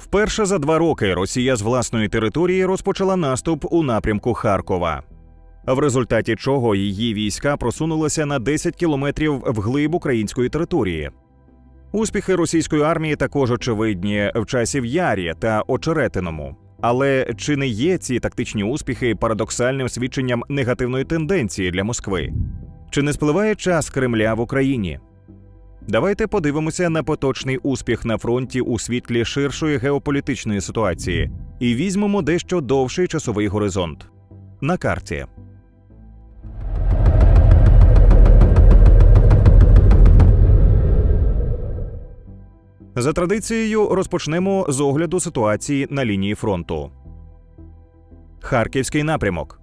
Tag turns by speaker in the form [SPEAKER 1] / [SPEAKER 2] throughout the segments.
[SPEAKER 1] Вперше за два роки Росія з власної території розпочала наступ у напрямку Харкова. В результаті чого її війська просунулися на 10 кілометрів вглиб української території. Успіхи російської армії також очевидні в часі в Ярі та Очеретиному. Але чи не є ці тактичні успіхи парадоксальним свідченням негативної тенденції для Москви? Чи не спливає час Кремля в Україні? Давайте подивимося на поточний успіх на фронті у світлі ширшої геополітичної ситуації і візьмемо дещо довший часовий горизонт. На карті. За традицією розпочнемо з огляду ситуації на лінії фронту. Харківський напрямок.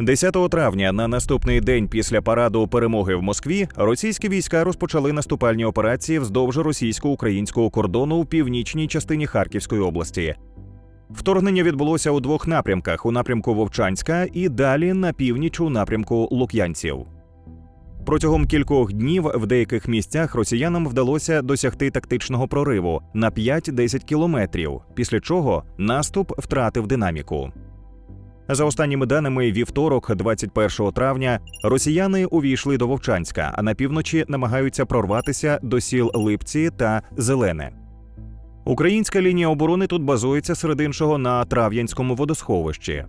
[SPEAKER 1] 10 травня на наступний день після параду перемоги в Москві російські війська розпочали наступальні операції вздовж російсько-українського кордону у північній частині Харківської області. Вторгнення відбулося у двох напрямках: у напрямку Вовчанська і далі на північ у напрямку Лук'янців. Протягом кількох днів в деяких місцях росіянам вдалося досягти тактичного прориву на 5-10 кілометрів, після чого наступ втратив динаміку. За останніми даними, вівторок, 21 травня, росіяни увійшли до Вовчанська, а на півночі намагаються прорватися до сіл Липці та Зелене. Українська лінія оборони тут базується серед іншого на Трав'янському водосховищі.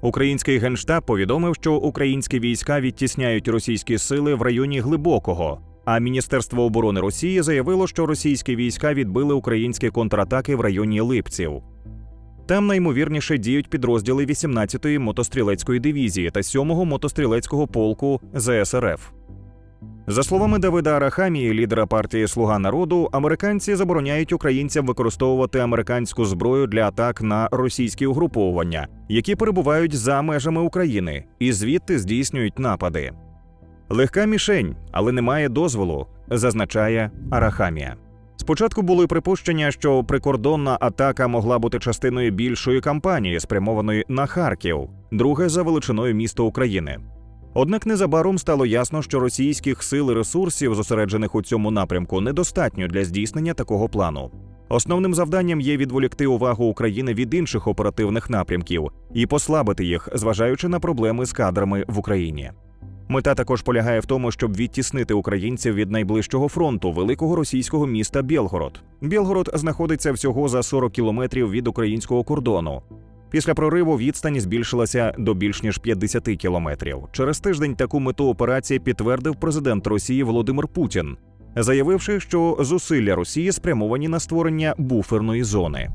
[SPEAKER 1] Український генштаб повідомив, що українські війська відтісняють російські сили в районі Глибокого. А Міністерство оборони Росії заявило, що російські війська відбили українські контратаки в районі Липців. Там наймовірніше діють підрозділи 18-ї мотострілецької дивізії та 7-го мотострілецького полку ЗСРФ. За словами Давида Арахамії, лідера партії Слуга народу, американці забороняють українцям використовувати американську зброю для атак на російські угруповання, які перебувають за межами України, і звідти здійснюють напади. Легка мішень, але немає дозволу, зазначає Арахамія. Спочатку були припущення, що прикордонна атака могла бути частиною більшої кампанії, спрямованої на Харків, друге за величиною місто України. Однак незабаром стало ясно, що російських сил і ресурсів, зосереджених у цьому напрямку, недостатньо для здійснення такого плану. Основним завданням є відволікти увагу України від інших оперативних напрямків і послабити їх, зважаючи на проблеми з кадрами в Україні. Мета також полягає в тому, щоб відтіснити українців від найближчого фронту великого російського міста Білгород. Білгород знаходиться всього за 40 кілометрів від українського кордону. Після прориву відстань збільшилася до більш ніж 50 кілометрів. Через тиждень таку мету операції підтвердив президент Росії Володимир Путін, заявивши, що зусилля Росії спрямовані на створення буферної зони.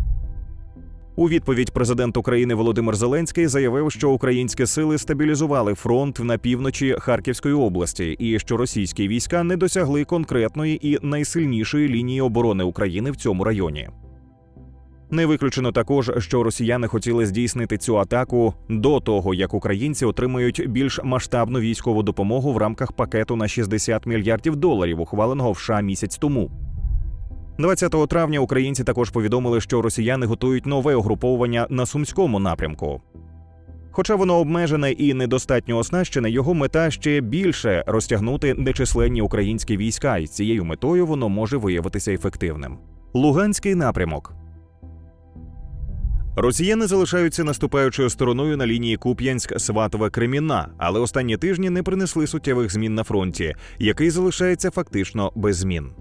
[SPEAKER 1] У відповідь президент України Володимир Зеленський заявив, що українські сили стабілізували фронт на півночі Харківської області, і що російські війська не досягли конкретної і найсильнішої лінії оборони України в цьому районі. Не виключено також, що росіяни хотіли здійснити цю атаку до того, як українці отримають більш масштабну військову допомогу в рамках пакету на 60 мільярдів доларів, ухваленого в США місяць тому. 20 травня українці також повідомили, що росіяни готують нове угруповування на сумському напрямку. Хоча воно обмежене і недостатньо оснащене, його мета ще більше розтягнути нечисленні українські війська, і цією метою воно може виявитися ефективним. Луганський напрямок. Росіяни залишаються наступаючою стороною на лінії Куп'янськ сватове кремінна але останні тижні не принесли суттєвих змін на фронті, який залишається фактично без змін.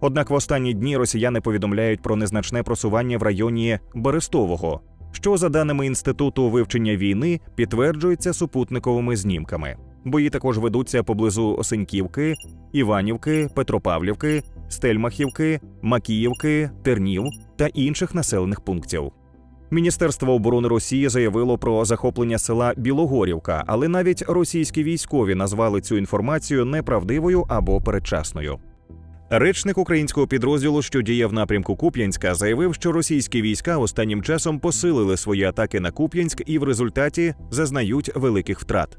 [SPEAKER 1] Однак в останні дні росіяни повідомляють про незначне просування в районі Берестового, що, за даними інституту вивчення війни, підтверджується супутниковими знімками. Бої також ведуться поблизу Осеньківки, Іванівки, Петропавлівки, Стельмахівки, Макіївки, Тернів та інших населених пунктів. Міністерство оборони Росії заявило про захоплення села Білогорівка, але навіть російські військові назвали цю інформацію неправдивою або передчасною. Речник українського підрозділу, що діє в напрямку Куп'янська, заявив, що російські війська останнім часом посилили свої атаки на Куп'янськ і в результаті зазнають великих втрат.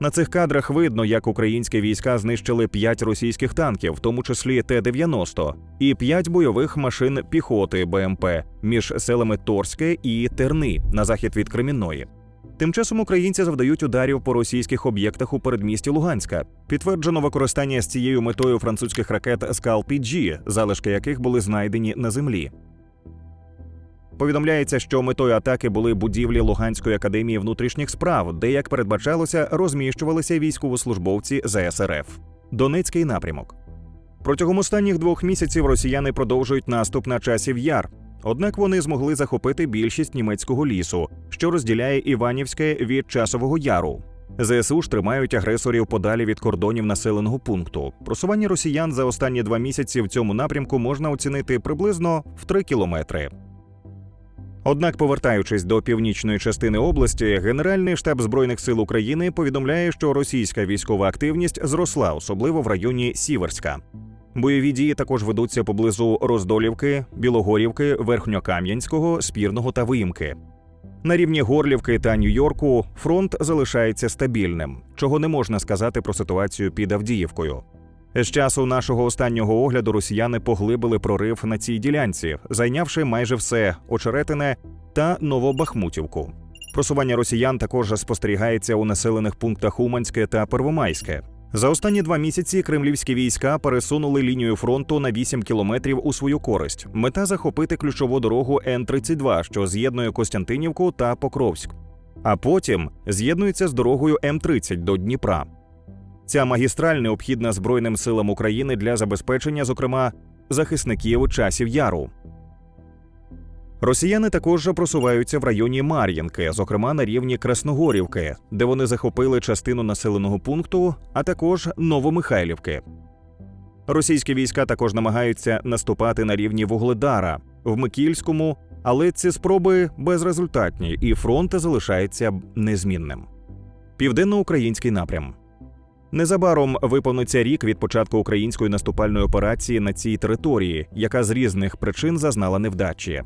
[SPEAKER 1] На цих кадрах видно, як українські війська знищили 5 російських танків, в тому числі Т-90, і 5 бойових машин піхоти БМП між селами Торське і Терни на захід від Кремінної. Тим часом українці завдають ударів по російських об'єктах у передмісті Луганська. Підтверджено використання з цією метою французьких ракет Скал-PG, залишки яких були знайдені на землі. Повідомляється, що метою атаки були будівлі Луганської академії внутрішніх справ, де, як передбачалося, розміщувалися військовослужбовці ЗСРФ. Донецький напрямок. Протягом останніх двох місяців росіяни продовжують наступ на часів яр. Однак вони змогли захопити більшість німецького лісу, що розділяє Іванівське від часового яру. ЗСУ ж тримають агресорів подалі від кордонів населеного пункту. Просування росіян за останні два місяці в цьому напрямку можна оцінити приблизно в 3 кілометри. Однак, повертаючись до північної частини області, Генеральний штаб збройних сил України повідомляє, що російська військова активність зросла, особливо в районі Сіверська. Бойові дії також ведуться поблизу Роздолівки, Білогорівки, Верхньокам'янського, Спірного та Виїмки. На рівні Горлівки та Нью-Йорку фронт залишається стабільним, чого не можна сказати про ситуацію під Авдіївкою. З часу нашого останнього огляду росіяни поглибили прорив на цій ділянці, зайнявши майже все Очеретине та Новобахмутівку. Просування росіян також спостерігається у населених пунктах Уманське та Первомайське. За останні два місяці кремлівські війська пересунули лінію фронту на 8 кілометрів у свою користь. Мета захопити ключову дорогу Н-32, що з'єднує Костянтинівку та Покровськ. А потім з'єднується з дорогою М-30 до Дніпра. Ця магістраль необхідна Збройним силам України для забезпечення, зокрема, захисників часів яру. Росіяни також просуваються в районі Мар'їнки, зокрема на рівні Красногорівки, де вони захопили частину населеного пункту, а також Новомихайлівки. Російські війська також намагаються наступати на рівні Вугледара в Микільському, але ці спроби безрезультатні, і фронт залишається незмінним. Південноукраїнський напрям. Незабаром виповниться рік від початку української наступальної операції на цій території, яка з різних причин зазнала невдачі.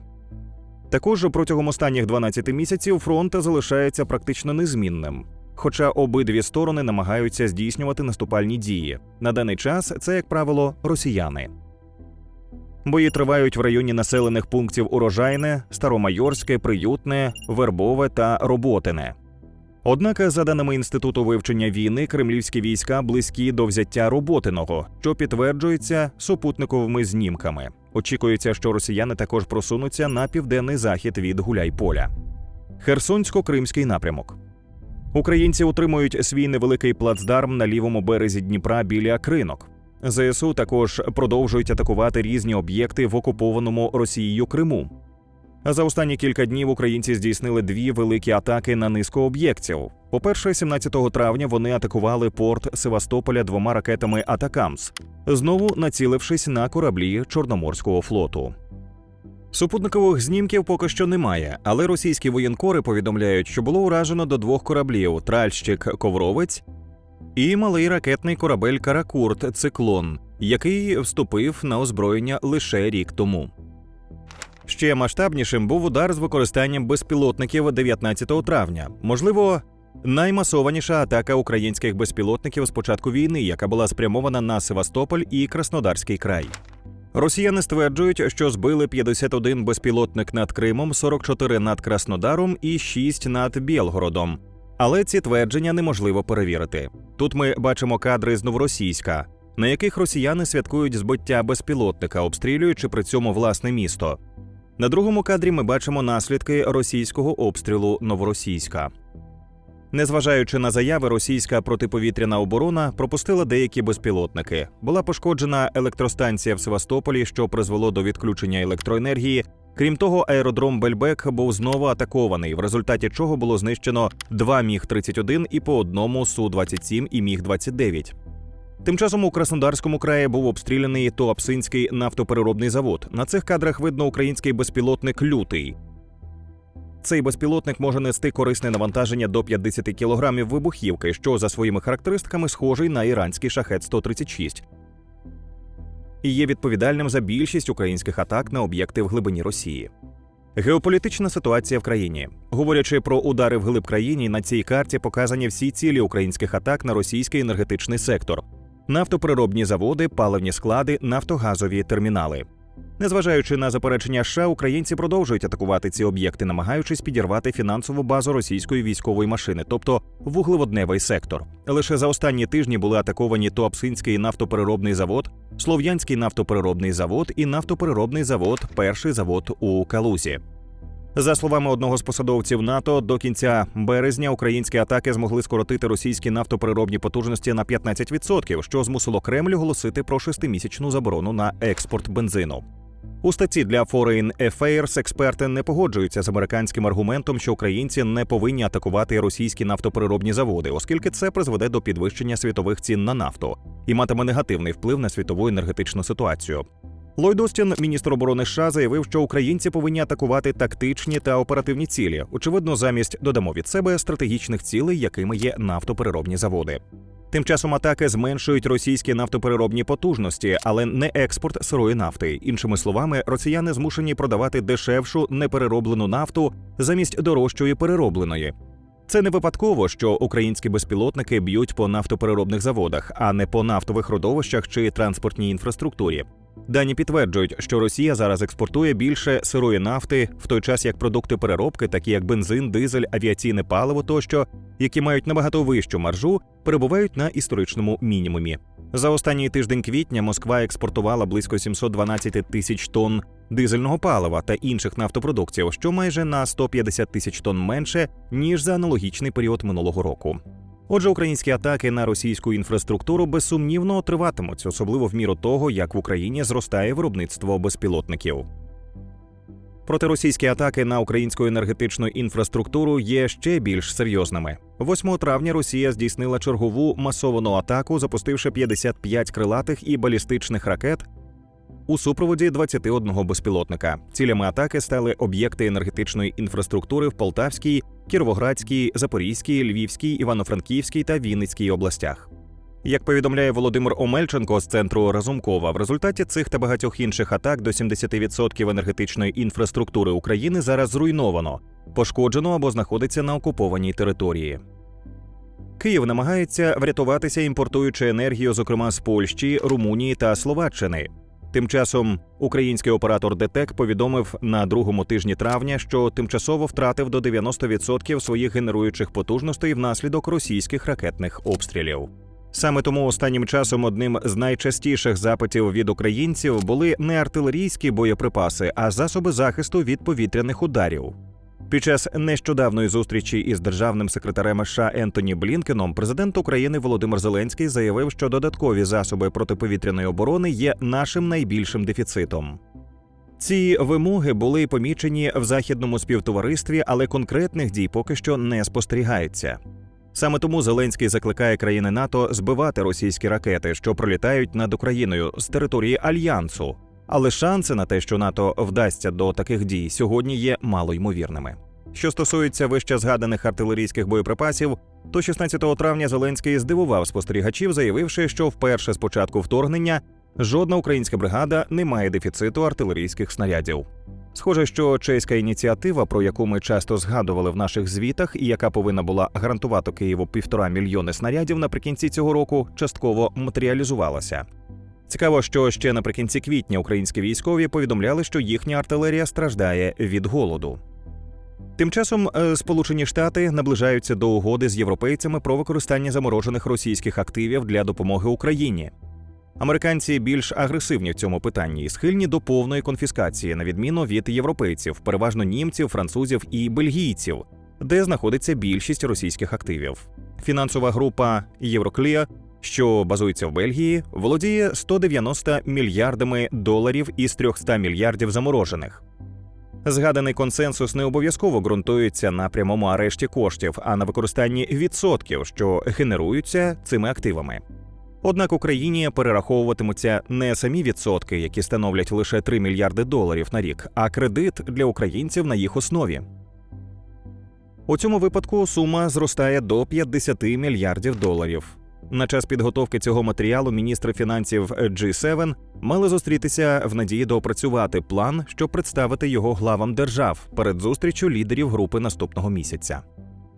[SPEAKER 1] Також протягом останніх 12 місяців фронт залишається практично незмінним. Хоча обидві сторони намагаються здійснювати наступальні дії. На даний час це, як правило, росіяни. Бої тривають в районі населених пунктів Урожайне, Старомайорське, Приютне, Вербове та Роботине. Однак, за даними інституту вивчення війни, кремлівські війська близькі до взяття роботиного, що підтверджується супутниковими знімками. Очікується, що росіяни також просунуться на південний захід від Гуляйполя. Херсонсько-Кримський напрямок. Українці утримують свій невеликий плацдарм на лівому березі Дніпра біля кринок. ЗСУ також продовжують атакувати різні об'єкти в окупованому Росією Криму. За останні кілька днів українці здійснили дві великі атаки на низку об'єктів. По-перше, 17 травня вони атакували порт Севастополя двома ракетами Атакамс, знову націлившись на кораблі Чорноморського флоту. Супутникових знімків поки що немає, але російські воєнкори повідомляють, що було уражено до двох кораблів тральщик Ковровець і малий ракетний корабель Каракурт Циклон, який вступив на озброєння лише рік тому. Ще масштабнішим був удар з використанням безпілотників 19 травня. Можливо, наймасованіша атака українських безпілотників з початку війни, яка була спрямована на Севастополь і Краснодарський край. Росіяни стверджують, що збили 51 безпілотник над Кримом, 44 над Краснодаром і 6 над Білгородом. Але ці твердження неможливо перевірити. Тут ми бачимо кадри з новоросійська, на яких росіяни святкують збиття безпілотника, обстрілюючи при цьому власне місто. На другому кадрі ми бачимо наслідки російського обстрілу новоросійська. Незважаючи на заяви, російська протиповітряна оборона пропустила деякі безпілотники. Була пошкоджена електростанція в Севастополі, що призвело до відключення електроенергії. Крім того, аеродром Бельбек був знову атакований, в результаті чого було знищено два міг 31 і по одному су 27 і міг 29 Тим часом у Краснодарському краї був обстріляний Туапсинський нафтопереробний завод. На цих кадрах видно український безпілотник Лютий. Цей безпілотник може нести корисне навантаження до 50 кілограмів вибухівки, що за своїми характеристиками схожий на іранський шахет 136 і є відповідальним за більшість українських атак на об'єкти в глибині Росії. Геополітична ситуація в країні, говорячи про удари в глиб країні, на цій карті показані всі цілі українських атак на російський енергетичний сектор: нафтопереробні заводи, паливні склади, нафтогазові термінали. Незважаючи на заперечення США, українці продовжують атакувати ці об'єкти, намагаючись підірвати фінансову базу російської військової машини, тобто вуглеводневий сектор. Лише за останні тижні були атаковані Туапсинський нафтопереробний завод, Слов'янський нафтопереробний завод і нафтопереробний завод, перший завод у Калузі. За словами одного з посадовців НАТО, до кінця березня українські атаки змогли скоротити російські нафтопереробні потужності на 15%, що змусило Кремль оголосити про шестимісячну заборону на експорт бензину. У статті для Foreign Affairs експерти не погоджуються з американським аргументом, що українці не повинні атакувати російські нафтопереробні заводи, оскільки це призведе до підвищення світових цін на нафту і матиме негативний вплив на світову енергетичну ситуацію. Ллойд Остін, міністр оборони США, заявив, що українці повинні атакувати тактичні та оперативні цілі. Очевидно, замість додамо від себе стратегічних цілей, якими є нафтопереробні заводи. Тим часом атаки зменшують російські нафтопереробні потужності, але не експорт сирої нафти. Іншими словами, росіяни змушені продавати дешевшу неперероблену нафту замість дорожчої переробленої. Це не випадково, що українські безпілотники б'ють по нафтопереробних заводах, а не по нафтових родовищах чи транспортній інфраструктурі. Дані підтверджують, що Росія зараз експортує більше сирої нафти, в той час як продукти переробки, такі як бензин, дизель, авіаційне паливо тощо, які мають набагато вищу маржу, перебувають на історичному мінімумі. За останній тиждень квітня Москва експортувала близько 712 тисяч тонн дизельного палива та інших нафтопродуктів, що майже на 150 тисяч тонн менше ніж за аналогічний період минулого року. Отже, українські атаки на російську інфраструктуру безсумнівно триватимуть, особливо в міру того, як в Україні зростає виробництво безпілотників. Протиросійські атаки на українську енергетичну інфраструктуру є ще більш серйозними. 8 травня Росія здійснила чергову масовану атаку, запустивши 55 крилатих і балістичних ракет у супроводі 21 безпілотника. Цілями атаки стали об'єкти енергетичної інфраструктури в Полтавській, Кіровоградській, Запорізькій, Львівській, Івано-Франківській та Вінницькій областях. Як повідомляє Володимир Омельченко з центру Разумкова, в результаті цих та багатьох інших атак до 70% енергетичної інфраструктури України зараз зруйновано, пошкоджено або знаходиться на окупованій території. Київ намагається врятуватися, імпортуючи енергію, зокрема з Польщі, Румунії та Словаччини. Тим часом український оператор ДТЕК повідомив на другому тижні травня, що тимчасово втратив до 90% своїх генеруючих потужностей внаслідок російських ракетних обстрілів. Саме тому останнім часом одним з найчастіших запитів від українців були не артилерійські боєприпаси, а засоби захисту від повітряних ударів. Під час нещодавної зустрічі із державним секретарем США Ентоні Блінкеном президент України Володимир Зеленський заявив, що додаткові засоби протиповітряної оборони є нашим найбільшим дефіцитом. Ці вимоги були помічені в західному співтоваристві, але конкретних дій поки що не спостерігається. Саме тому Зеленський закликає країни НАТО збивати російські ракети, що пролітають над Україною з території альянсу. Але шанси на те, що НАТО вдасться до таких дій, сьогодні є малоймовірними. Що стосується вище згаданих артилерійських боєприпасів, то 16 травня Зеленський здивував спостерігачів, заявивши, що вперше з початку вторгнення жодна українська бригада не має дефіциту артилерійських снарядів. Схоже, що чеська ініціатива, про яку ми часто згадували в наших звітах, і яка повинна була гарантувати Києву півтора мільйони снарядів наприкінці цього року, частково матеріалізувалася. Цікаво, що ще наприкінці квітня українські військові повідомляли, що їхня артилерія страждає від голоду. Тим часом е, Сполучені Штати наближаються до угоди з європейцями про використання заморожених російських активів для допомоги Україні. Американці більш агресивні в цьому питанні і схильні до повної конфіскації, на відміну від європейців, переважно німців, французів і бельгійців, де знаходиться більшість російських активів. Фінансова група Євроклія що базується в Бельгії, володіє 190 мільярдами доларів із 300 мільярдів заморожених. Згаданий консенсус не обов'язково ґрунтується на прямому арешті коштів, а на використанні відсотків, що генеруються цими активами. Однак Україні перераховуватимуться не самі відсотки, які становлять лише 3 мільярди доларів на рік, а кредит для українців на їх основі. У цьому випадку сума зростає до 50 мільярдів доларів. На час підготовки цього матеріалу міністри фінансів G7 мали зустрітися в надії доопрацювати план, щоб представити його главам держав перед зустрічю лідерів групи наступного місяця.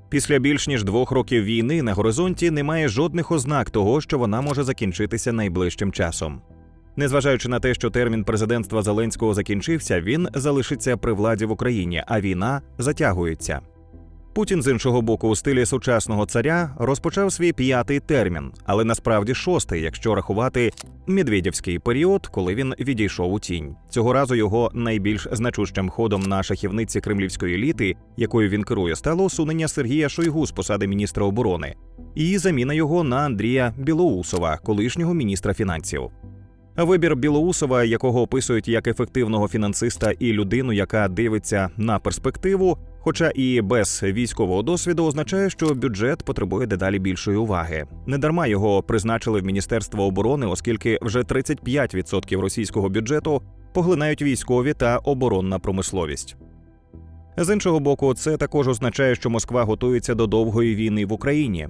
[SPEAKER 1] Після більш ніж двох років війни на горизонті немає жодних ознак того, що вона може закінчитися найближчим часом. Незважаючи на те, що термін президентства Зеленського закінчився, він залишиться при владі в Україні, а війна затягується. Путін з іншого боку, у стилі сучасного царя розпочав свій п'ятий термін, але насправді шостий, якщо рахувати медведівський період, коли він відійшов у тінь. Цього разу його найбільш значущим ходом на шахівниці кремлівської еліти, якою він керує, стало усунення Сергія Шойгу з посади міністра оборони і заміна його на Андрія Білоусова, колишнього міністра фінансів. Вибір Білоусова, якого описують як ефективного фінансиста і людину, яка дивиться на перспективу, хоча і без військового досвіду, означає, що бюджет потребує дедалі більшої уваги. Недарма його призначили в Міністерство оборони, оскільки вже 35% російського бюджету поглинають військові та оборонна промисловість. З іншого боку, це також означає, що Москва готується до довгої війни в Україні.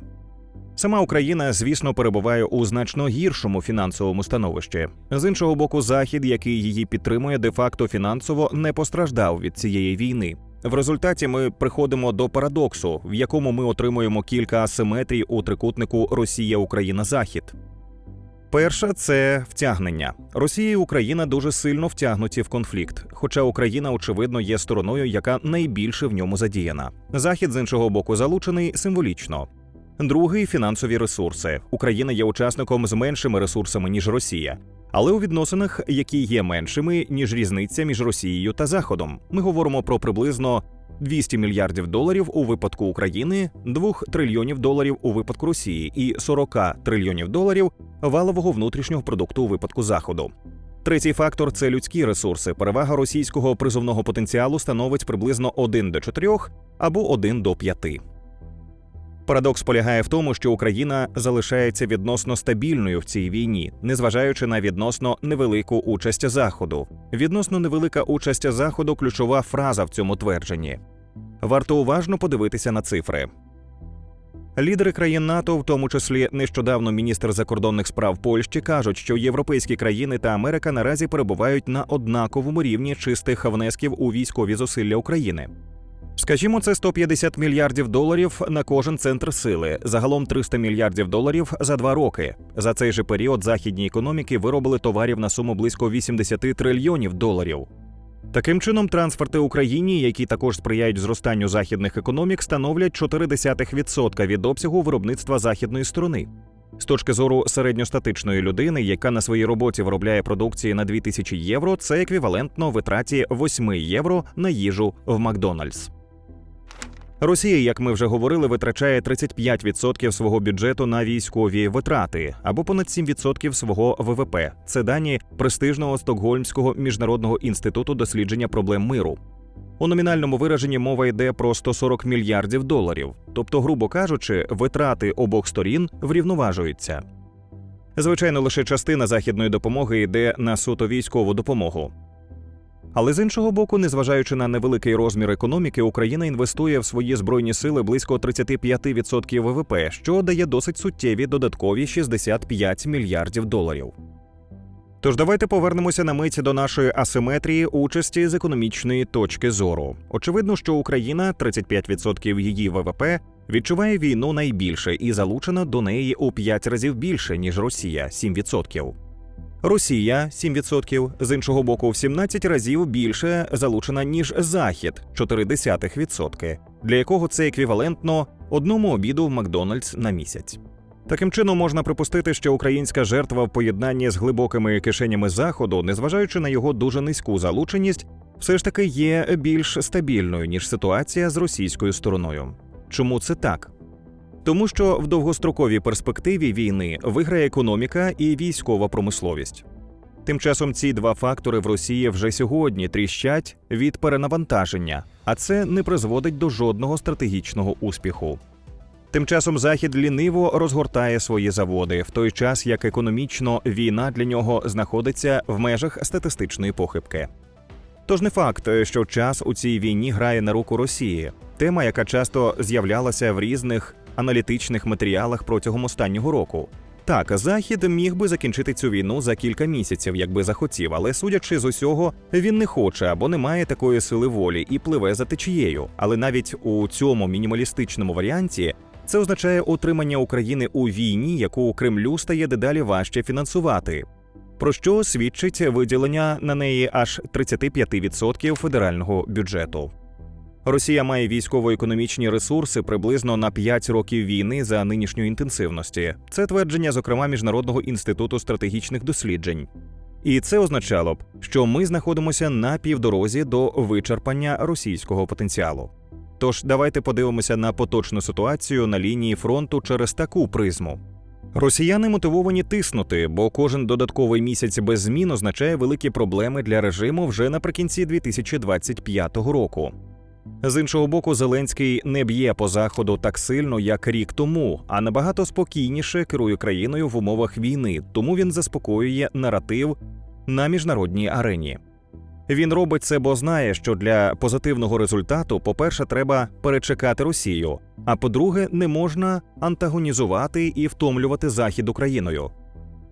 [SPEAKER 1] Сама Україна, звісно, перебуває у значно гіршому фінансовому становищі. З іншого боку, захід, який її підтримує, де-факто фінансово не постраждав від цієї війни. В результаті ми приходимо до парадоксу, в якому ми отримуємо кілька асиметрій у трикутнику Росія, Україна, Захід. Перша це втягнення. Росія і Україна дуже сильно втягнуті в конфлікт, хоча Україна, очевидно, є стороною, яка найбільше в ньому задіяна. Захід з іншого боку залучений символічно. Другий фінансові ресурси. Україна є учасником з меншими ресурсами ніж Росія, але у відносинах, які є меншими ніж різниця між Росією та Заходом. Ми говоримо про приблизно 200 мільярдів доларів у випадку України, 2 трильйонів доларів у випадку Росії і 40 трильйонів доларів валового внутрішнього продукту у випадку Заходу. Третій фактор це людські ресурси. Перевага російського призовного потенціалу становить приблизно 1 до 4 або 1 до 5. Парадокс полягає в тому, що Україна залишається відносно стабільною в цій війні, незважаючи на відносно невелику участь Заходу. Відносно невелика участь Заходу ключова фраза в цьому твердженні. Варто уважно подивитися на цифри. Лідери країн НАТО, в тому числі нещодавно міністр закордонних справ Польщі, кажуть, що європейські країни та Америка наразі перебувають на однаковому рівні чистих внесків у військові зусилля України. Скажімо, це 150 мільярдів доларів на кожен центр сили, загалом 300 мільярдів доларів за два роки. За цей же період західні економіки виробили товарів на суму близько 80 трильйонів доларів. Таким чином, трансферти Україні, які також сприяють зростанню західних економік, становлять 0,4% від обсягу виробництва західної сторони. З точки зору середньостатичної людини, яка на своїй роботі виробляє продукції на 2000 євро, це еквівалентно витраті 8 євро на їжу в Макдональдс. Росія, як ми вже говорили, витрачає 35% свого бюджету на військові витрати або понад 7% свого ВВП. Це дані престижного Стокгольмського міжнародного інституту дослідження проблем миру. У номінальному вираженні мова йде про 140 мільярдів доларів, тобто, грубо кажучи, витрати обох сторін врівноважуються. Звичайно, лише частина західної допомоги йде на суто військову допомогу. Але з іншого боку, незважаючи на невеликий розмір економіки, Україна інвестує в свої збройні сили близько 35% ВВП, що дає досить суттєві додаткові 65 мільярдів доларів. Тож давайте повернемося на мить до нашої асиметрії участі з економічної точки зору. Очевидно, що Україна 35% її ВВП відчуває війну найбільше і залучена до неї у 5 разів більше ніж Росія 7%. Росія 7%, з іншого боку, в 17 разів більше залучена ніж Захід 0,4%, для якого це еквівалентно одному обіду в Макдональдс на місяць. Таким чином можна припустити, що українська жертва в поєднанні з глибокими кишенями заходу, незважаючи на його дуже низьку залученість, все ж таки є більш стабільною ніж ситуація з російською стороною. Чому це так? Тому що в довгостроковій перспективі війни виграє економіка і військова промисловість. Тим часом ці два фактори в Росії вже сьогодні тріщать від перенавантаження, а це не призводить до жодного стратегічного успіху. Тим часом Захід ліниво розгортає свої заводи, в той час як економічно війна для нього знаходиться в межах статистичної похибки. Тож не факт, що час у цій війні грає на руку Росії, тема, яка часто з'являлася в різних аналітичних матеріалах протягом останнього року. Так, захід міг би закінчити цю війну за кілька місяців, якби захотів, але судячи з усього, він не хоче або не має такої сили волі і пливе за течією. Але навіть у цьому мінімалістичному варіанті це означає утримання України у війні, яку Кремлю стає дедалі важче фінансувати. про що свідчить виділення на неї аж 35% федерального бюджету. Росія має військово-економічні ресурси приблизно на 5 років війни за нинішньої інтенсивності. Це твердження, зокрема, Міжнародного інституту стратегічних досліджень. І це означало б, що ми знаходимося на півдорозі до вичерпання російського потенціалу. Тож давайте подивимося на поточну ситуацію на лінії фронту через таку призму. Росіяни мотивовані тиснути, бо кожен додатковий місяць без змін означає великі проблеми для режиму вже наприкінці 2025 року. З іншого боку, Зеленський не б'є по заходу так сильно, як рік тому, а набагато спокійніше керує країною в умовах війни, тому він заспокоює наратив на міжнародній арені. Він робить це, бо знає, що для позитивного результату, по-перше, треба перечекати Росію, а по-друге, не можна антагонізувати і втомлювати Захід Україною.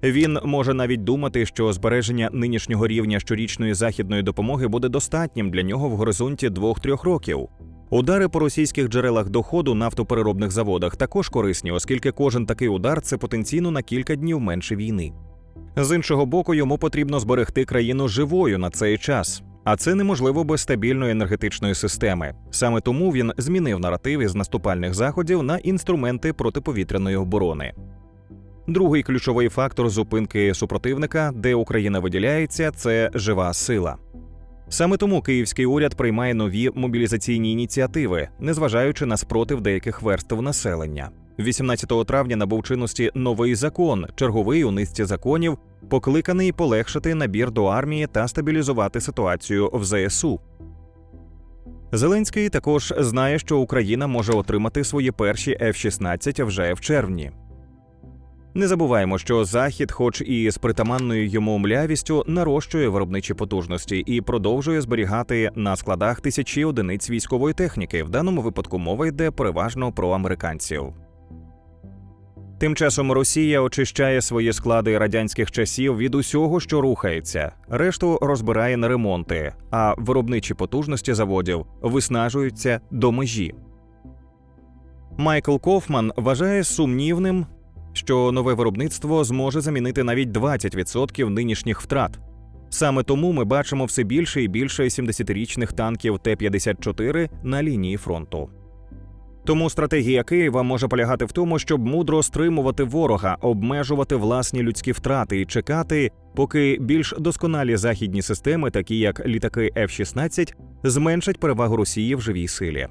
[SPEAKER 1] Він може навіть думати, що збереження нинішнього рівня щорічної західної допомоги буде достатнім для нього в горизонті 2-3 років. Удари по російських джерелах доходу нафтопереробних заводах також корисні, оскільки кожен такий удар це потенційно на кілька днів менше війни. З іншого боку, йому потрібно зберегти країну живою на цей час. А це неможливо без стабільної енергетичної системи. Саме тому він змінив наратив із наступальних заходів на інструменти протиповітряної оборони. Другий ключовий фактор зупинки супротивника, де Україна виділяється, це жива сила. Саме тому київський уряд приймає нові мобілізаційні ініціативи, незважаючи на спротив деяких верств населення. 18 травня набув чинності новий закон, черговий у низці законів, покликаний полегшити набір до армії та стабілізувати ситуацію в ЗСУ. Зеленський також знає, що Україна може отримати свої перші F-16 вже в червні. Не забуваємо, що Захід, хоч і з притаманною йому млявістю, нарощує виробничі потужності і продовжує зберігати на складах тисячі одиниць військової техніки. В даному випадку мова йде переважно про американців. Тим часом Росія очищає свої склади радянських часів від усього, що рухається, решту розбирає на ремонти, а виробничі потужності заводів виснажуються до межі. Майкл Кофман вважає сумнівним, що нове виробництво зможе замінити навіть 20% нинішніх втрат. Саме тому ми бачимо все більше і більше 70-річних танків Т-54 на лінії фронту. Тому стратегія Києва може полягати в тому, щоб мудро стримувати ворога, обмежувати власні людські втрати і чекати, поки більш досконалі західні системи, такі як літаки F-16, зменшать перевагу Росії в живій силі.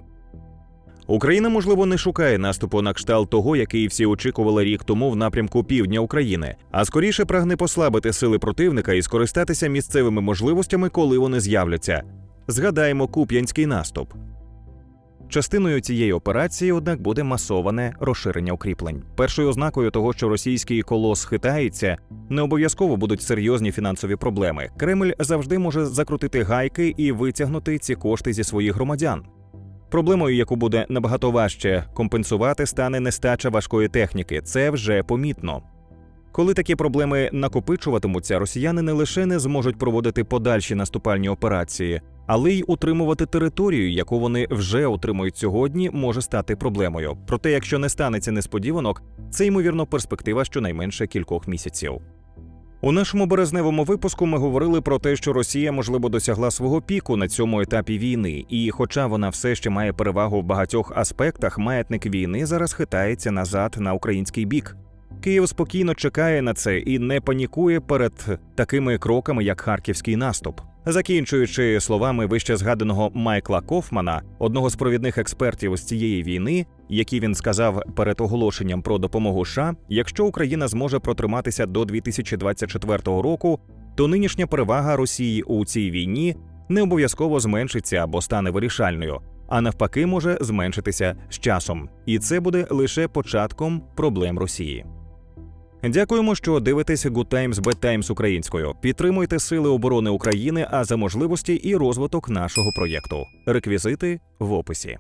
[SPEAKER 1] Україна, можливо, не шукає наступу на кшталт того, який всі очікували рік тому в напрямку півдня України, а скоріше прагне послабити сили противника і скористатися місцевими можливостями, коли вони з'являться. Згадаємо куп'янський наступ. Частиною цієї операції, однак, буде масоване розширення укріплень. Першою ознакою того, що російський колос хитається, не обов'язково будуть серйозні фінансові проблеми. Кремль завжди може закрутити гайки і витягнути ці кошти зі своїх громадян. Проблемою, яку буде набагато важче компенсувати, стане нестача важкої техніки. Це вже помітно. Коли такі проблеми накопичуватимуться, росіяни не лише не зможуть проводити подальші наступальні операції, але й утримувати територію, яку вони вже утримують сьогодні, може стати проблемою. Проте, якщо не станеться несподіванок, це ймовірно перспектива щонайменше кількох місяців. У нашому березневому випуску ми говорили про те, що Росія можливо досягла свого піку на цьому етапі війни, і, хоча вона все ще має перевагу в багатьох аспектах, маятник війни зараз хитається назад на український бік. Київ спокійно чекає на це і не панікує перед такими кроками, як харківський наступ. Закінчуючи словами вище згаданого Майкла Кофмана, одного з провідних експертів з цієї війни, які він сказав перед оголошенням про допомогу США, якщо Україна зможе протриматися до 2024 року, то нинішня перевага Росії у цій війні не обов'язково зменшиться або стане вирішальною, а навпаки, може зменшитися з часом, і це буде лише початком проблем Росії. Дякуємо, що дивитесь Good Times Bad Times українською. Підтримуйте Сили оборони України, а за можливості і розвиток нашого проєкту. Реквізити в описі.